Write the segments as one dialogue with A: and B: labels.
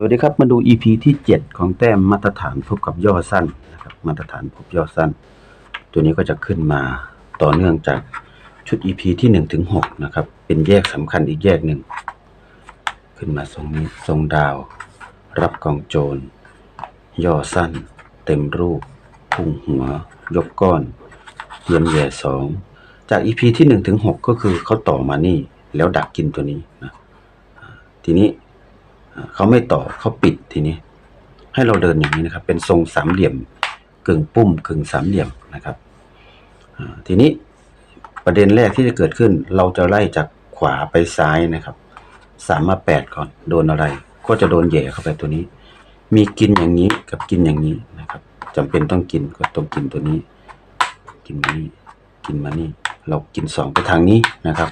A: สวัสดีครับมาดู EP ที่ 7 ของแต้มมาตรฐานพบกับย่อสั้นนะครับมาตรฐานพบย่อสั้น ตัวนี้ก็จะขึ้นมาต่อเนื่องจากชุด EP ที่1ถึง6นะครับเป็นแยกสำคัญอีกแยกหนึ่ง ขึ้นมาทรงนี้ทรงดาว รับกองโจร ย่อสั้น เต็มรูป พุ่งหัว ยกก้อนเทียมแย่สองจาก EP ที่1ถึง6ก็คือเขาต่อมานี่แล้วดักกินตัวนี้นะทีนี้ เขาไม่ต่อเขาปิดทีนี้ ให้เราเดินอย่างนี้นะครับ เป็นทรงสามเหลี่ยมกึ่งปุ้มกึ่งสามเหลี่ยมนะครับทีนี้ประเด็นแรกที่จะเกิดขึ้น เราจะไล่จากขวาไปซ้ายนะครับสามมาแปดก่อนโดนอะไร ก็จะโดนแหย่เข้าไปตัวนี้ มีกินอย่างนี้กับกินอย่างนี้นะครับจำเป็นต้องกินก็ต้องกินตัวนี้ กินนี่กินมานี่ เรากินสองไปทางนี้นะครับ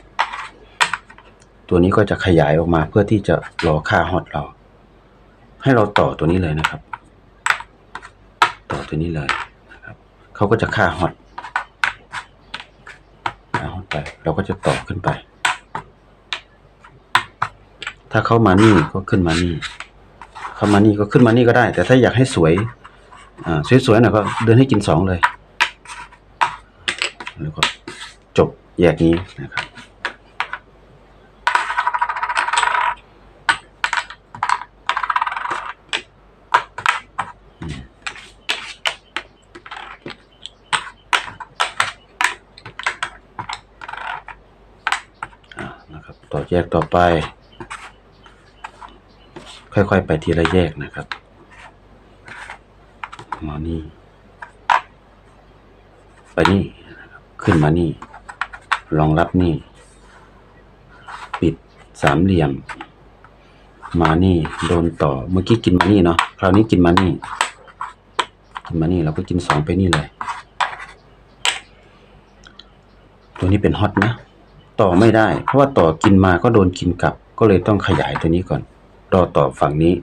A: ตัวนี้ก็จะขยายออกมาเพื่อที่จะรอค่าฮอตเรา ให้เราต่อตัวนี้เลยนะครับ ต่อตัวนี้เลยนะครับเขาก็จะค่าฮอตค่าฮอตไป เราก็จะต่อขึ้นไป ถ้าเขามานี่ก็ขึ้นมานี่ เข้ามานี่ก็ขึ้นมานี่ก็ได้ แต่ถ้าอยากให้สวยอ่าสวยๆหน่อยก็เดินให้กินสองเลยแล้วก็จบแยกนี้นะครับ อ่านะครับ ต่อ แยกต่อไป ค่อยๆ ไปทีละแยกนะครับมานี่ ไปนี่ขึ้นมานี่รองรับนี่ ปิดสามเหลี่ยม มานี่โดนต่อเมื่อกี้กินมานี่เนาะคราวนี้กินมานี่กินมานี่เราก็กินสองไปนี่เลย ตัวนี้เป็นฮอตนะ ต่อไม่ได้ เพราะว่าต่อกินมาก็โดนกินกลับ ก็เลยต้องขยายตัวนี้ก่อนรอต่อฝั่งนี้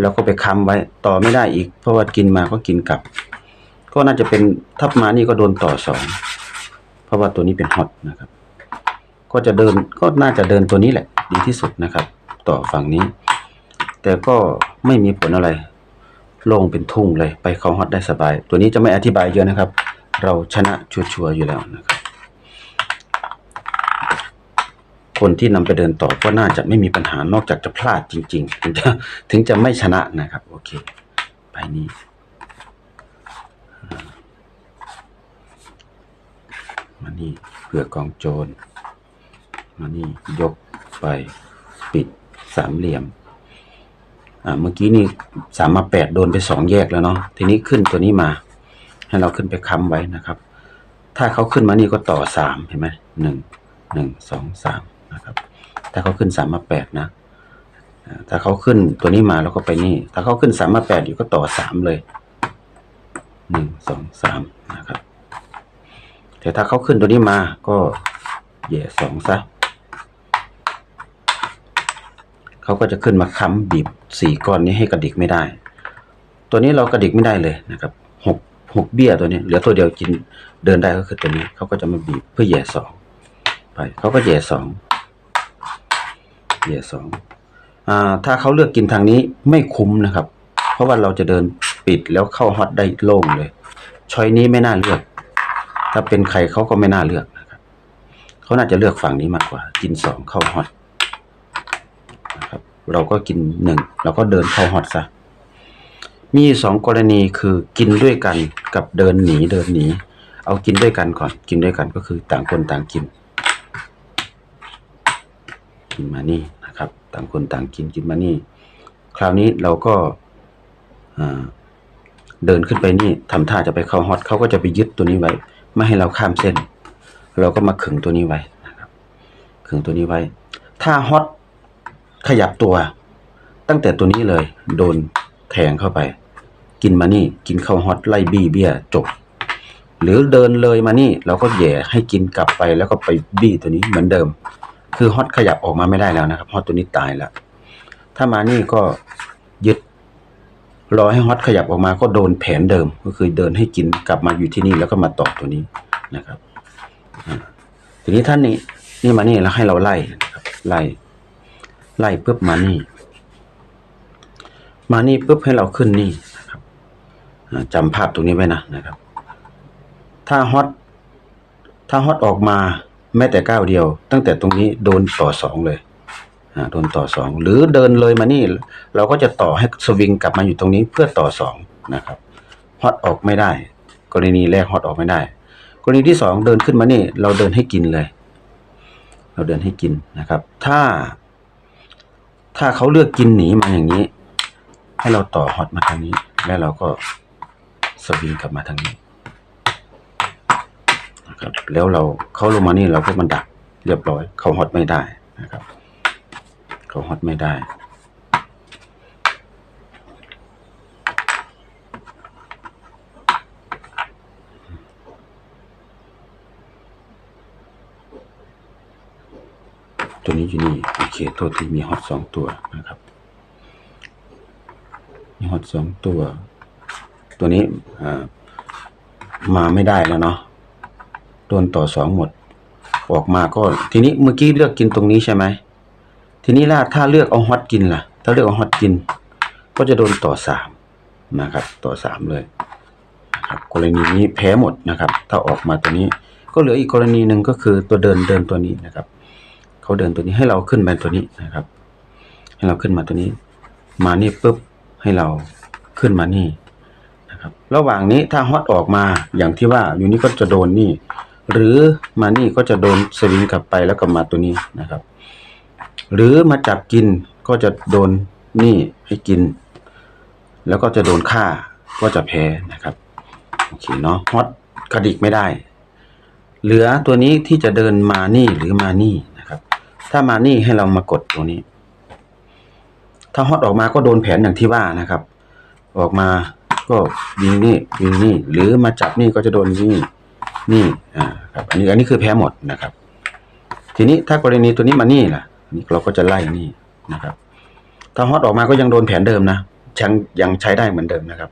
A: แล้วก็ไปค้ำไว้ต่อไม่ได้อีก เพราะว่ากินมาก็กินกลับ ก็น่าจะเป็นทับมานี่ก็โดนต่อสองเพราะว่าตัวนี้เป็นฮอตนะครับ ก็จะเดินก็น่าจะเดินตัวนี้แหละ ดีที่สุดนะครับ ต่อฝั่งนี้ แต่ก็ไม่มีผลอะไรโล่งเป็นทุ่งเลยไปเขาฮอตได้สบาย ตัวนี้จะไม่อธิบายเยอะนะครับ เราชนะชัวร์ๆอยู่แล้วนะครับ คนที่นำไปเดินต่อก็น่าจะไม่มีปัญหานอกจากจะพลาดจริง ๆ ถึงจะถึงจะไม่ชนะนะครับ โอเคไปนี่อ่ามานี่เผื่อกองโจรมานี่ยกไปปิดสามเหลี่ยมอ่าเมื่อกี้นี่สามมาแปดโดนไปสองแยกแล้วเนาะทีนี้ขึ้นตัวนี้มา ให้เราขึ้นไปค้ำไว้นะครับ ถ้าเขาขึ้นมานี่ก็ต่อสามเห็นไหมหนึ่งหนึ่งสองสาม นะครับ ถ้าเขาขึ้นสามมาแปดนะถ้าเขาขึ้นตัวนี้มาแล้วก็ไปนี่ ถ้าเขาขึ้นสามมาแปดอยู่ก็ต่อสามเลยหนึ่งสองสามนะครับแต่ถ้าเขาขึ้นตัวนี้มาก็แย่สองซะเขาก็จะขึ้นมาค้ำบีบสี่ก้อนนี้ให้กระดิกไม่ได้ ตัวนี้เรากระดิกไม่ได้เลยนะครับหกหกเบี้ยตัวนี้เหลือตัวเดียวกินเดินได้ก็คือตัวนี้เขาก็จะมาบีบเพื่อแย่สองไปเขาก็แย่สอง แย่สองอ่าถ้าเขาเลือกกินทางนี้ไม่คุ้มนะครับ เพราะว่าเราจะเดินปิดแล้วเข้าฮอตได้โล่งเลยช้อยนี้ไม่น่าเลือก ถ้าเป็นใครเขาก็ไม่น่าเลือกนะครับเขาน่าจะเลือกฝั่งนี้มากกว่า กินสองเข้าฮอตนะครับ เราก็กินหนึ่งเราก็เดินเข้าฮอตซะมีสองกรณีคือกินด้วยกันกับเดินหนีเดินหนี เอากินด้วยกันก่อน กินด้วยกันก็คือต่างคนต่างกินกินมานี่ นะครับ ต่างคนต่างกินกินมานี่ คราวนี้เราก็เดินขึ้นไปนี่ทำท่าจะไปเข้าฮอตเขาก็จะไปยึดตัวนี้ไว้ ไม่ให้เราข้ามเส้น เราก็มาขึงตัวนี้ไว้นะครับขึงตัวนี้ไว้ ถ้าฮอตขยับตัว ตั้งแต่ตัวนี้เลย โดนแทงเข้าไป กินมานี่กินเข้าฮอตไล่บี้เบี้ยจบ หรือเดินเลยมานี่ เราก็แย่ให้กินกลับไปแล้วก็ไปบี้ตัวนี้เหมือนเดิม คือฮอตขยับออกมาไม่ได้แล้วนะครับฮอตตัวนี้ตายแล้ว ถ้ามานี่ก็ยึดรอให้ฮอตขยับออกมาก็โดนแผนเดิม ก็คือเดินให้กินกลับมาอยู่ที่นี่แล้วก็มาต่อตัวนี้นะครับทีนี้ท่านนี้นี่มานี่แล้วให้เราไล่นะครับไล่ไล่ปุ๊บมานี่ มานี่ปุ๊บให้เราขึ้นนี่นะครับอ่าจำภาพตรงนี้ไว้นะนะครับ ถ้าฮอตถ้าฮอตออกมา แม้แต่ก้าวเดียว ตั้งแต่ตรงนี้โดนต่อสองเลยโดนต่อสองหรือเดินเลยมานี่ เราก็จะต่อให้สวิงกลับมาอยู่ตรงนี้เพื่อต่อสองนะครับฮอตออกไม่ได้ กรณีแรกฮอตออกไม่ได้ กรณีที่สองเดินขึ้นมานี่ เราเดินให้กินเลย เราเดินให้กินนะครับ ถ้า ถ้าเขาเลือกกินหนีมาอย่างนี้ ให้เราต่อฮอตมาทางนี้ แล้วเราก็สวิงกลับมาทางนี้ นะครับ แล้วเราเข้าลงมานี่เราก็มันดักเรียบร้อย เขาฮอตไม่ได้นะครับ เขาฮอตไม่ได้ตัวนี้อยู่นี่โอเคโทษที่มีฮอตสองตัวนะครับมีฮอตสองตัว ตัวนี้มาไม่ได้แล้วเนาะ โดนต่อสองหมด ออกมาก็ ทีนี้เมื่อกี้เลือกกินตรงนี้ใช่ไหม ทีนี้ล่ะถ้าเลือกเอาฮอตกินล่ะ ถ้าเลือกเอาฮอตกิน ก็จะโดนต่อสามนะครับ ต่อสามเลยครับกรณีนี้แพ้หมดนะครับ ถ้าออกมาตัวนี้ ก็เหลืออีกกรณีหนึ่งก็คือตัวเดินเดินตัวนี้นะครับเขาเดินตัวนี้ให้เราขึ้นมาตัวนี้นะครับ ให้เราขึ้นมาตัวนี้ มานี่ปุ๊บให้เราขึ้นมานี่นะครับ ระหว่างนี้ถ้าฮอตออกมาอย่างที่ว่าอยู่นี่ก็จะโดนนี่ หรือมานี่ก็จะโดนสวิงกลับไปแล้วก็มาตัวนี้นะครับ หรือมาจับกินก็จะโดนนี่ให้กิน แล้วก็จะโดนฆ่าก็จะแพ้นะครับโอเคเนาะฮอตกระดิกไม่ได้ เหลือตัวนี้ที่จะเดินมานี่หรือมานี่นะครับ ถ้ามานี่ให้เรามากดตัวนี้ ถ้าฮอตออกมาก็โดนแผนอย่างที่ว่านะครับ ออกมาก็ยิงนี่ยิงนี่ หรือมาจับนี่ก็จะโดนนี่ นี่อ่าครับอันนี้อันนี้คือแพ้หมดนะครับ ทีนี้ถ้ากรณีตัวนี้มานี่ล่ะนนี้เราก็จะไล่นี่นะครับ ถ้าฮอตออกมาก็ยังโดนแผนเดิมนะยังยังใช้ได้เหมือนเดิมนะครับ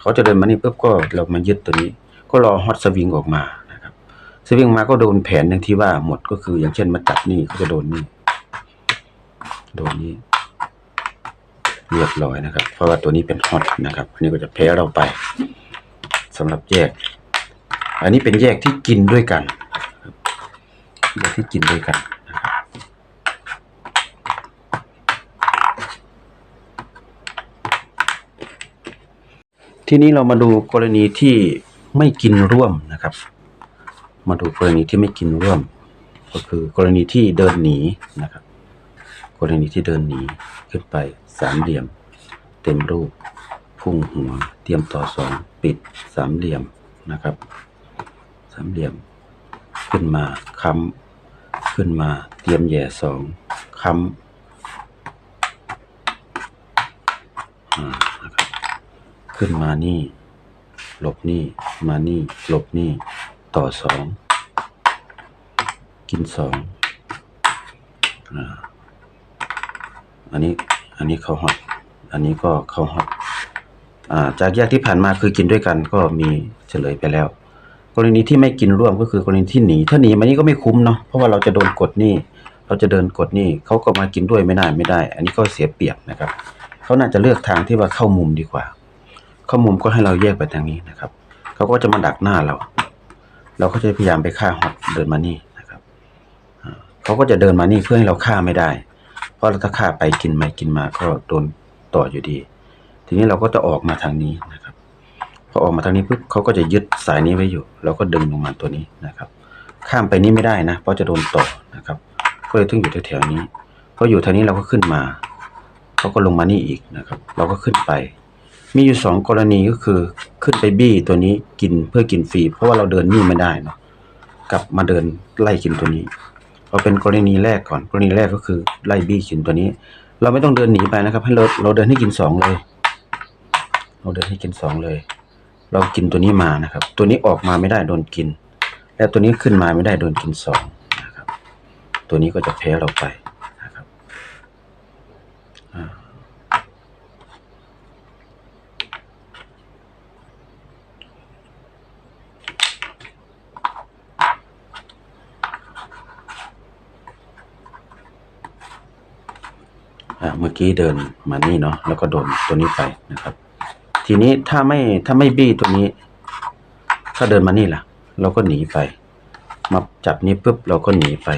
A: เขาจะเดินมานี่ปุ๊บก็เรามายึดตัวนี้ ก็รอฮอตสวิงออกมานะครับสวิงมาก็โดนแผนอย่างที่ว่าหมดก็คืออย่างเช่นมาจับนี่ก็จะโดนนี่โดนนี่เรียบร้อยนะครับ เพราะว่าตัวนี้เป็นฮอตนะครับอันนี้ก็จะแพ้เราไปสำหรับแยก อันนี้เป็นแยกที่กินด้วยกันแยกที่กินด้วยกันทีนี้เรามาดูกรณีที่ไม่กินร่วมนะครับ มาดูกรณีที่ไม่กินร่วม ก็คือกรณีที่เดินหนีนะครับ กรณีที่เดินหนีขึ้นไปสามเหลี่ยม เต็มรูป พุ่งหัว เตรียมต่อสองปิดสามเหลี่ยมนะครับ สามเหลี่ยม ขึ้นมาค้ำขึ้นมาเตรียมแย่สองค้ำขึ้นมานี่ หลบนี่มานี่หลบนี่ต่อสองกินสองอันนี้อันนี้เขาฮอตอันนี้ก็เขาฮอตอ่าจากแยกที่ผ่านมาคือกินด้วยกันก็มีเฉลยไปแล้ว กรณีที่ไม่กินร่วมก็คือกรณีที่หนี ถ้าหนีมานี่ก็ไม่คุ้มเนาะเพราะว่าเราจะโดนกดนี่ เราจะเดินกดนี่เขาก็มากินด้วยไม่ได้ไม่ได้ อันนี้ก็เสียเปรียบนะครับเขาน่าจะเลือกทางที่ว่าเข้ามุมดีกว่า เข้ามุมก็ให้เราแยกไปทางนี้นะครับเขาก็จะมาดักหน้าเรา เราก็จะพยายามไปฆ่าฮอตเดินมานี่นะครับเขาก็จะเดินมานี่เพื่อให้เราฆ่าไม่ได้ เพราะเราถ้าฆ่าไปกินไปกินมาก็โดนต่ออยู่ดี ทีนี้เราก็จะออกมาทางนี้นะครับ พอออกมาทางนี้ปุ๊บเขาก็จะยึดสายนี้ไว้อยู่เราก็ดึงลงมาตัวนี้นะครับ ข้ามไปนี้ไม่ได้นะ เพราะจะโดนต่อนะครับก็เลยต้องอยู่แถวๆนี้พออยู่ทางนี้เราก็ขึ้นมาเขาก็ลงมานี่อีกนะครับ เราก็ขึ้นไป มีอยู่สองกรณีก็คือขึ้นไปบี้ตัวนี้กินเพื่อกินฟรีเพราะว่าเราเดินนี่ไม่ได้เนาะกลับมาเดินไล่กินตัวนี้เอาเป็นกรณีแรกก่อนกรณีแรกก็คือไล่บี้กินตัวนี้ เราไม่ต้องเดินหนีไปนะครับ ให้เราเราเดินให้กินสองเลย เราเดินให้กินสองเลย เรากินตัวนี้มานะครับ ตัวนี้ออกมาไม่ได้โดนกิน แล้วตัวนี้ขึ้นมาไม่ได้โดนกินสองนะครับ ตัวนี้ก็จะแพ้เราไปนะครับอ่าเมื่อกี้เดินมานี่เนาะแล้วก็โดนตัวนี้ไปนะครับ ทีนี้ถ้าไม่ถ้าไม่บี้ตัวนี้ ถ้าเดินมานี่ล่ะ เราก็หนีไป มาจับนี้ปุ๊บเราก็หนีไป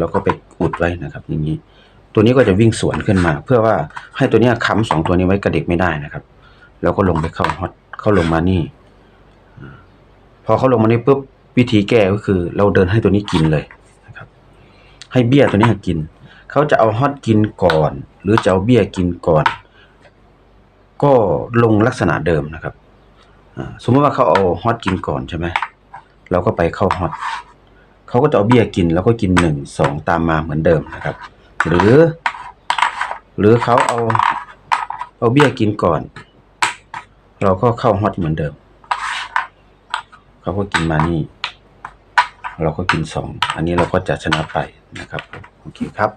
A: เราก็ไปอุดไว้นะครับ อย่างนี้ ตัวนี้ก็จะวิ่งสวนขึ้นมา เพื่อว่าให้ตัวนี้ค้ำสองตัวนี้ไว้กระเด็กไม่ได้นะครับ แล้วก็ลงไปเข้าฮอตเข้าลงมานี่พอเขาลงมานี่ปุ๊บวิธีแก้ก็คือ เราเดินให้ตัวนี้กินเลยนะครับ ให้เบี้ยตัวนี้กิน เขาจะเอาฮอตกินก่อน หรือจะเอาเบี้ยกินก่อน ก็ลงลักษณะเดิมนะครับสมมติว่าเขาเอาฮอตกินก่อนใช่ไหมเราก็ไปเข้าฮอตเขาก็จะเอาเบี้ยกินแล้วก็กินหนึ่งสองตามมาเหมือนเดิมนะครับ หรือ หรือเขาเอาเอาเบี้ยกินก่อน เราก็เข้าฮอตเหมือนเดิมเขาก็กินมานี่ เราก็กินสองอันนี้เราก็จะชนะไปนะครับโอเคครับ